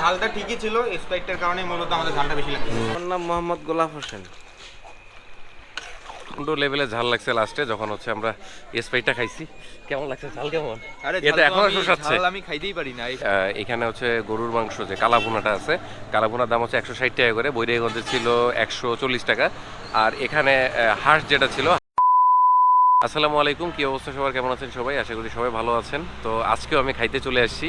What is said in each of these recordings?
ঝালটা ঠিকই ছিল কারণে মূলত আমাদের ঝালটা বেশি লাগছে। আমার নাম মোহাম্মদ গোলাপ হোসেন। প্রচণ্ড লেভেলে ঝাল লাগছে লাস্টে যখন হচ্ছে আমরা স্প্রাইটটা খাইছি। কেমন লাগছে ঝাল কেমন? এটা এখনও শোষাচ্ছে আমি খাইতেই পারি না। এখানে হচ্ছে গরুর মাংস যে কালাভুনাটা আছে কালাভুনার দাম হচ্ছে একশো ষাট টাকা করে বৈরাগঞ্জে ছিল একশো চল্লিশ টাকা। আর এখানে হাঁস যেটা ছিল। আসসালামু আলাইকুম কি অবস্থা সবার? কেমন আছেন সবাই? আশা করি সবাই ভালো আছেন। তো আজকেও আমি খাইতে চলে আসছি।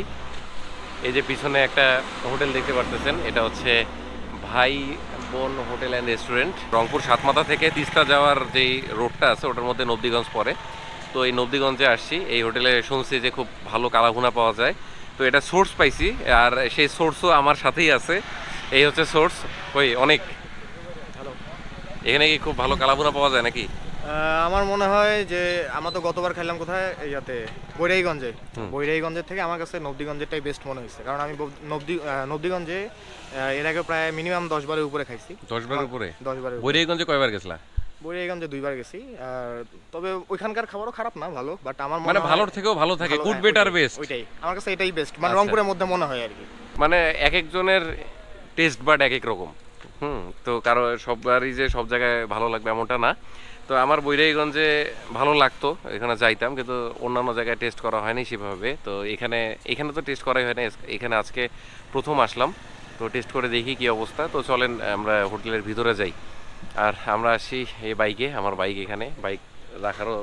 এই যে পিছনে একটা হোটেল দেখতে পারতেছেন, এটা হচ্ছে ভাই বোন hotel and restaurant. Rangpur Satmatha থেকে তিস্তা যাওয়ার যেই রোডটা আছে, ওটার মধ্যে নবদিগঞ্জ পড়ে। তো এই নবদিগঞ্জে আসছি, এই হোটেলে শুনছি যে খুব ভালো কালাভুনা পাওয়া যায়। তো এটা সোর্স পাইছি, আর সেই সোর্সও আমার সাথেই আছে। এই হচ্ছে সোর্স, ওই অনেক। এখানে কি খুব ভালো কালাভুনা পাওয়া যায় নাকি? আমার মনে হয় যে আমরা তো গতবার খাইলাম কোথায়? ইয়াতে বৈরাইগঞ্জে। বৈরাইগঞ্জের থেকে আমার কাছে নবদিগঞ্জেরটাই বেস্ট মনে হয়েছে। কারণ আমি নবদি নবদিগঞ্জে এর আগে প্রায় মিনিমাম দশ বারের উপরে খাইছি। দশ বারের উপরে? দশ বারের উপরে। বৈরাগঞ্জে কয়বার গেছিলা? বৈরাইগঞ্জে দুইবার গেছি। আর তবে ওইখানকার খাবারও খারাপ না ভালো বাট আমার মানে ভালোর থেকেও ভালো থাকে গুড হ্যাঁ, বেটার বেস্ট ওইটাই। আমার কাছে এটাই বেস্ট মানে আচ্ছা। রংপুরের মধ্যে মনে হয় আর কি। মানে এক একজনের টেস্ট বাট এক এক রকম। হুম তো কারও সবারই যে সব জায়গায় ভালো লাগবে এমনটা না। তো আমার বৈরাগঞ্জে ভালো লাগতো, এখানে যাইতাম, কিন্তু অন্যান্য জায়গায় টেস্ট করা হয়নি সেভাবে। তো এখানে এখানে তো টেস্ট করাই হয় না এখানে আজকে প্রথম আসলাম। তো টেস্ট করে দেখি কি অবস্থা। তো চলেন, আমরা হোটেলের ভিতরে যাই। আর আমরা আসি এই বাইকে আমার বাইক এখানে। বাইক রাখারও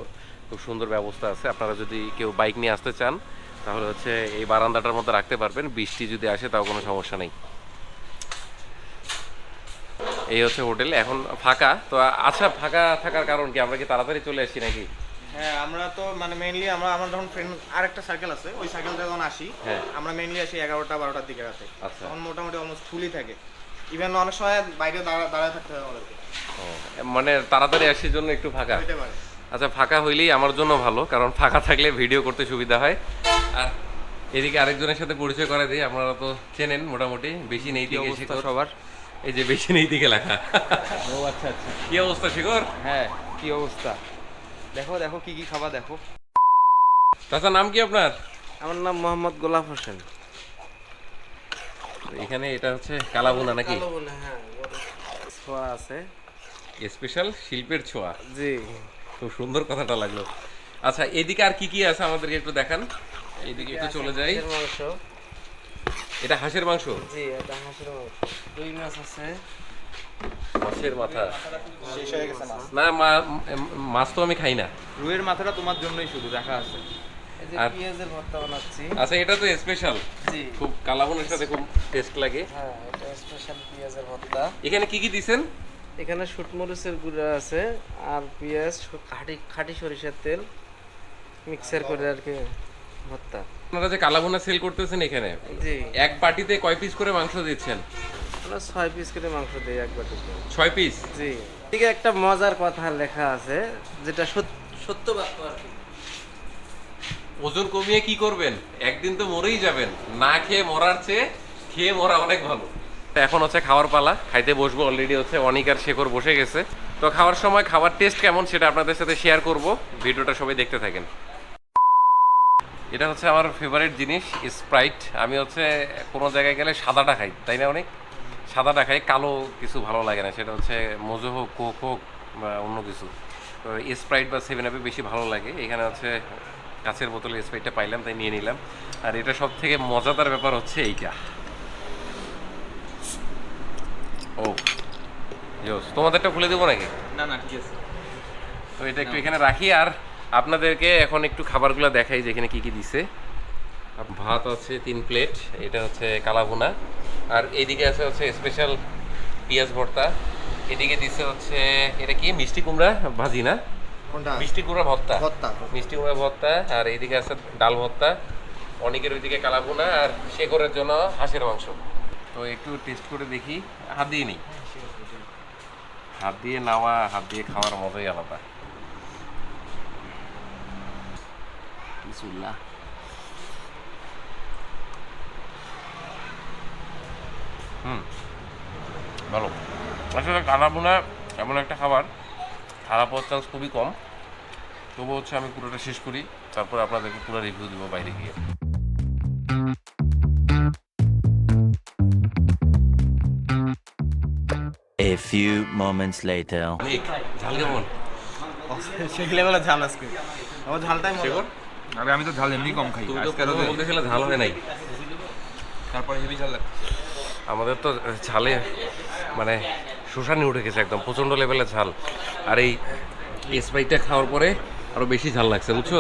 খুব সুন্দর ব্যবস্থা আছে। আপনারা যদি কেউ বাইক নিয়ে আসতে চান, তাহলে হচ্ছে এই বারান্দাটার মধ্যে রাখতে পারবেন। বৃষ্টি যদি আসে, তাও কোনো সমস্যা নেই। এই হচ্ছে হোটেল এখন ফাঁকা। তো আচ্ছা ফাঁকা থাকার কারণ কি? আমরা কি তাড়াতাড়ি চলে আসি নাকি? হ্যাঁ আমরা তো মানে মেইনলি আমরা আমার যখন ফ্রেন্ড আরেকটা সার্কেল আছে ওই সার্কেলটা যখন আসি হ্যাঁ। আমরা মেইনলি আসি এগারোটা বারোটার দিকে রাতে। আচ্ছা। তখন মোটামুটি অলমোস্ট ফুলই থাকে। ইভেন অনেক সময় বাইরে দাঁড়া দাঁড়ায় থাকতে হয় আমাদেরকে। মানে তাড়াতাড়ি আসার জন্য একটু ফাঁকা? আচ্ছা ফাঁকা হইলেই আমার জন্য ভালো কারণ ফাঁকা থাকলে ভিডিও করতে সুবিধা হয়। আর এদিকে আরেকজনের সাথে পরিচয় করা দিই আপনারা তো চেনেন মোটামুটি বেশি নেই দিকে সবার? এই যে বেশি নেই দিকে লেখা। ও আচ্ছা আচ্ছা। কি অবস্থা শিখর হ্যাঁ কি অবস্থা? দেখো দেখো কি কি খাবার দেখো। চাচা নাম কি আপনার? আমার নাম মোহাম্মদ গোলাপ হোসেন। এখানে এটা হচ্ছে কালাভুনা নাকি? কালো হ্যাঁ ছোঁয়া আছে। স্পেশাল শিল্পের ছোঁয়া। জি। খুব সুন্দর কথাটা লাগল। আচ্ছা এদিকে আর কি কি আছে আমাদেরকে একটু দেখান? এইদিকে একটু চলে যাই। মাংস। এটা হাঁসের মাংস? জি এটা হাঁসের মাংস। দুই মাছ আছে। মাছের মাথা। শেষ হয়ে গেছে না না মা- মাছ তো আমি খাই না। রুইয়ের মাথাটা তোমার জন্যই শুধু দেখা আছে। আর- পেঁয়াজের ভর্তা বানাচ্ছি। আচ্ছা এটা তো স্পেশাল জি। খুব কালাবনের সাথে খুব টেস্ট লাগে। হ্যাঁ এটা স্পেশাল পেঁয়াজের ভর্তা। এখানে কি কি দিছেন? এখানে শুটমরিচের গুঁড়া আছে আর পেঁয়াজ খাঁটি খাঁটি সরিষার তেল। মিক্সার করে আর কি। ভর্তা আপনারা যে কালাভুনা সেল করতেছেন এখানে জি। এক বাটিতে কয় পিস করে মাংস দিচ্ছেন? আমরা ছয় পিস করে মাংস দিই এক বাটিতে। ছয় পিস জি। এদিকে একটা মজার কথা লেখা আছে যেটা সত্য বাক্য আর কি। ওজন কমিয়ে কি করবেন? একদিন তো মরেই যাবেন। না খেয়ে মরার চেয়ে খেয়ে মরা অনেক ভালো। এখন হচ্ছে খাওয়ার পালা। খাইতে বসবো অলরেডি হচ্ছে অনিক আর শেখর বসে গেছে। তো খাওয়ার সময় খাবার টেস্ট কেমন সেটা আপনাদের সাথে শেয়ার করব। ভিডিওটা সবাই দেখতে থাকেন। এটা হচ্ছে আমার ফেভারিট জিনিস স্প্রাইট আমি হচ্ছে কোনো জায়গায় গেলে সাদাটা খাই তাই না অনেক? সাদাটা খাই কালো কিছু ভালো লাগে না সেটা হচ্ছে মজো হোক কোক হোক বা অন্য কিছু। তো স্প্রাইট বা সেভেন আপে বেশি ভালো লাগে। এখানে হচ্ছে কাছের বোতলে স্প্রাইটটা পাইলাম তাই নিয়ে নিলাম। আর এটা সব থেকে মজাদার ব্যাপার হচ্ছে এইটা। ও জোস। তোমাদেরটা খুলে দেবো নাকি? না না ঠিক আছে। তো এটা একটু এখানে রাখি আর আপনাদেরকে এখন একটু খাবারগুলো দেখাই যে এখানে কি কি দিছে। ভাত আছে তিন প্লেট এটা হচ্ছে কালাভুনা। আর এইদিকে আছে হচ্ছে স্পেশাল পেঁয়াজ ভর্তা। এদিকে দিছে হচ্ছে এটা কি? মিষ্টি কুমড়া ভাজি না? মিষ্টি কুমড়া ভর্তা। ভর্তা। মিষ্টি কুমড়া ভর্তা আর এইদিকে আছে ডাল ভর্তা। অনেকের ওইদিকে কালাভুনা আর শেখরের জন্য হাঁসের মাংস। তো একটু টেস্ট করে দেখি। হাত দিয়ে নিই হাত দিয়ে নেওয়া হাত দিয়ে খাওয়ার মজাই আলাদা। বিসমিল্লাহ হুম ভালো। আচ্ছা, আসলে কালাবোনা এমন একটা খাবার খারাপ হওয়ার চান্স খুবই কম। তবু হচ্ছে আমি পুরোটা শেষ করি তারপর আপনাদেরকে পুরো রিভিউ দেবো বাইরে গিয়ে। A few moments later. ঝাল কেমন? সেই ঝাল আজকে। আমার ঝালটাই মজা। আরে আমি তো ঝাল এমনি কম খাই। তুমি তো আজকে আরও প্রথমে ঝাল হয় নাই। তারপরে হেভি ঝাল লাগে। আমাদের তো ঝালে মানে শোষানি উঠে গেছে একদম প্রচণ্ড লেভেলের ঝাল। আর এই স্প্রাইটটা খাওয়ার পরে আরও বেশি ঝাল লাগছে বুঝছ?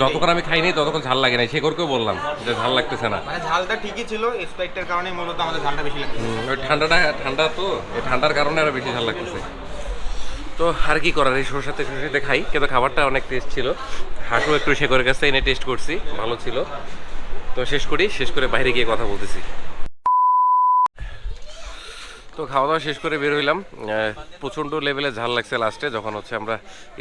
যতক্ষণ আমি খাইনি ততক্ষণ ঝাল লাগে নাই। শেখরকেও বললাম যে ঝাল লাগতেছে না। মানে ঝালটা ঠিকই ছিল স্প্রাইটের কারণে মূলত আমাদের ঝালটা বেশি লাগছে ওই ঠান্ডাটা ঠান্ডা তো এই ঠান্ডার কারণে আরও বেশি ঝাল লাগতেছে। তো আর কি করার? এই সরষাতে সরষাতে খাই, কিন্তু খাবারটা অনেক টেস্ট ছিল। হাঁসও একটু শেখরের কাছে এনে টেস্ট করছি, ভালো ছিল। তো শেষ করি, শেষ করে বাইরে গিয়ে কথা বলতেছি। তো খাওয়া দাওয়া শেষ করে বের হইলাম। আহ, প্রচণ্ড লেভেলে ঝাল লাগছে লাস্টে যখন হচ্ছে আমরা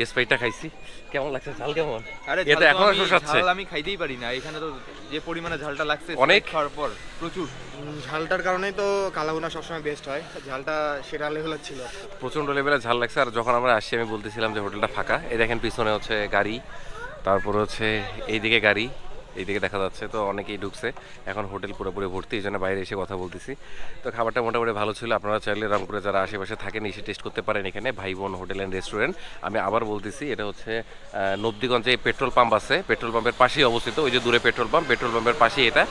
স্প্রাইটটা খাইছি। কেমন লাগছে? ঝাল কেমন? আরে এটা এখনও শোষাচ্ছে ঝাল আমি খাইতেই পারি না। এখানে তো যে পরিমাণে ঝালটা লাগছে অনেক। খাওয়ার পর প্রচুর। ঝালটার কারণেই তো কালাভুনা সবসময় বেস্ট হয়। ঝালটা সেটা লেভেলের ছিল প্রচণ্ড লেভেলে ঝাল লাগছে। আর যখন আমরা আসছি আমি বলতেছিলাম যে হোটেলটা ফাঁকা। এই দেখেন পিছনে হচ্ছে গাড়ি তারপর হচ্ছে এইদিকে গাড়ি। এইদিকে দেখা যাচ্ছে, তো অনেকেই ঢুকছে। এখন হোটেল পুরোপুরি ভর্তি, এই জন্য বাইরে এসে কথা বলতেছি। তো খাবারটা মোটামুটি ভালো ছিল, আপনারা চাইলে রামপুরে যারা আশেপাশে থাকেন, এসে টেস্ট করতে পারেন এখানে ভাই বোন হোটেল অ্যান্ড রেস্টুরেন্ট আমি আবার বলতেছি, এটা হচ্ছে নবদিগঞ্জে পেট্রোল পাম্প আছে, পেট্রোল পাম্পের পাশেই অবস্থিত, ওই যে দূরে পেট্রোল পাম্প, পেট্রোল পাম্পের পাশেই এটা।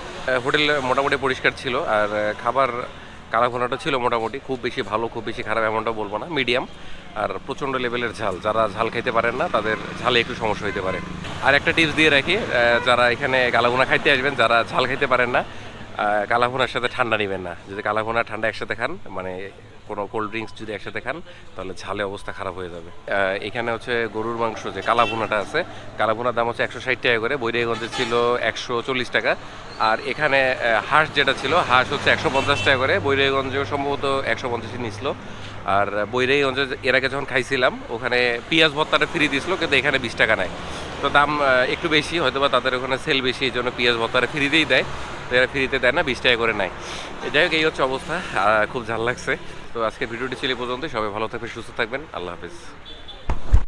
হোটেল মোটামুটি পরিষ্কার ছিল, আর খাবার কালাভুনাটা ছিল মোটামুটি। খুব বেশি ভালো, খুব বেশি খারাপ এমনটা বলব না মিডিয়াম আর প্রচণ্ড লেভেলের ঝাল। যারা ঝাল খাইতে পারেন না, তাদের ঝালে একটু সমস্যা হইতে পারে। আর একটা টিপস দিয়ে রাখি যারা এখানে গালাগুনা খাইতে আসবেন, যারা ঝাল খেতে পারেন না কালাভুনার সাথে ঠান্ডা নেবেন না। যদি কালাভুনা ঠান্ডা একসাথে খান মানে কোনো কোল্ড ড্রিঙ্কস যদি একসাথে খান, তাহলে ঝালে অবস্থা খারাপ হয়ে যাবে। এখানে হচ্ছে গরুর মাংস, যে কালাভুনাটা আছে, কালাভুনার দাম হচ্ছে একশো ষাট টাকা করে বৈরাগঞ্জে ছিল একশো চল্লিশ টাকা। আর এখানে হাঁস যেটা ছিল, হাঁস হচ্ছে একশো পঞ্চাশ টাকা করে বৈরাগঞ্জেও সম্ভবত একশো পঞ্চাশই নিছিল। আর বৈরাগঞ্জে এর আগে যখন খাইছিলাম, ওখানে পেঁয়াজ ভত্তাটা ফ্রি দিছিল, কিন্তু এখানে বিশ টাকা নেয় তো দাম একটু বেশি হয়তো বা তাদের ওখানে সেল বেশি, এই জন্য পেঁয়াজ ভর্তাটা ফ্রিতেই দেয়। তো এরা ফ্রিতে দেয় না, বিশ টাকা করে নেয় যাই হোক, এই হচ্ছে অবস্থা। খুব ঝাল লাগছে। তো আজকে ভিডিওটি ছিল পর্যন্ত সবাই ভালো থাকবেন, সুস্থ থাকবেন। আল্লাহ হাফিজ।